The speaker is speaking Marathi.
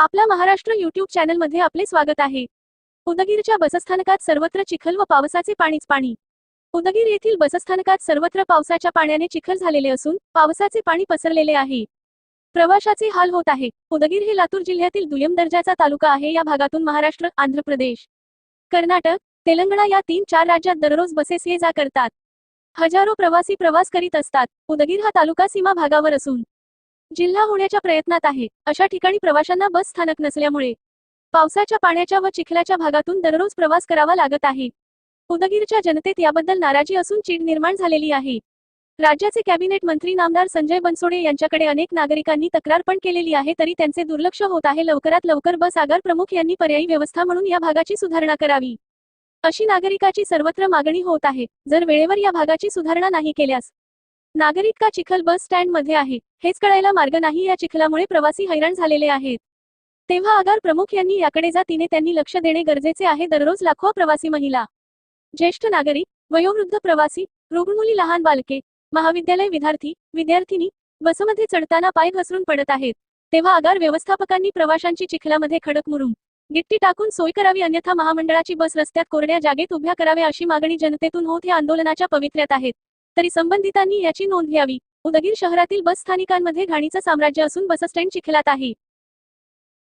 आपला महाराष्ट्र युट्यूब चॅनलमध्ये आपले स्वागत आहे. उदगीरच्या बसस्थानकात सर्वत्र चिखल व पावसाचे पाणीच पाणी. उदगीर येथील बसस्थानकात सर्वत्र पावसाच्या पाण्याने चिखल झालेले असून पावसाचे पाणी पसरलेले आहे. प्रवाशाचे हाल होत आहे. उदगीर हे लातूर जिल्ह्यातील दुय्यम दर्जाचा तालुका आहे. या भागातून महाराष्ट्र आंध्र प्रदेश कर्नाटक तेलंगणा या तीन चार राज्यात दररोज बसेस ये जा करतात. हजारो प्रवासी प्रवास करीत असतात. उदगीर हा तालुका सीमा भागावर असून जिल्हा होण्याच्या प्रयत्नात आहे. अशा ठिकाणी प्रवाशांना बस स्थानक नसल्यामुळे पावसाच्या पाण्याच्या व चिखलाच्या भागातून दररोज प्रवास करावा लागत आहे. उदगीरच्या जनतेत याबद्दल नाराजी असून चीड निर्माण झालेली आहे. राज्याचे कॅबिनेट मंत्री नामदार संजय बनसोडे यांच्याकडे अनेक नागरिकांनी तक्रार पण केलेली आहे तरी त्यांचे दुर्लक्ष होत आहे. लवकरात लवकर बस आगार प्रमुख यांनी पर्यायी व्यवस्था म्हणून या भागाची सुधारणा करावी. अशी नागरिकाची सर्वत्र मागणी होत आहे. जर वेळेवर या भागाची सुधारणा नाही केल्यास नागरिक का चिखल बस स्टँडमध्ये आहे? हेच कळायला मार्ग नाही या चिखलामुळे प्रवासी हैराण झालेले आहेत. तेव्हा आगार प्रमुख यांनी याकडे जातीने त्यांनी लक्ष देणे गरजेचे आहे दररोज लाखो प्रवासी महिला ज्येष्ठ नागरिक वयोवृद्ध प्रवासी रुग्णमुली लहान बालके महाविद्यालय विद्यार्थी विद्यार्थिनी बसमध्ये चढताना पाय घसरून पडत आहेत. तेव्हा आगार व्यवस्थापकांनी प्रवाशांची चिखलामध्ये खडक मुरुम गिट्टी टाकून सोय करावी अन्यथा महामंडळाची बस रस्त्यात कोरड्या जागेत उभ्या कराव्या अशी मागणी जनतेतून होत या आंदोलनाच्या पवित्र्यात आहेत. तरी संबंधितांनी याची नोंद घ्यावी. उदगीर शहरातील बस स्थानिकांमध्ये घाणीचं साम्राज्य असून बसस्टँड चिखलात आहे.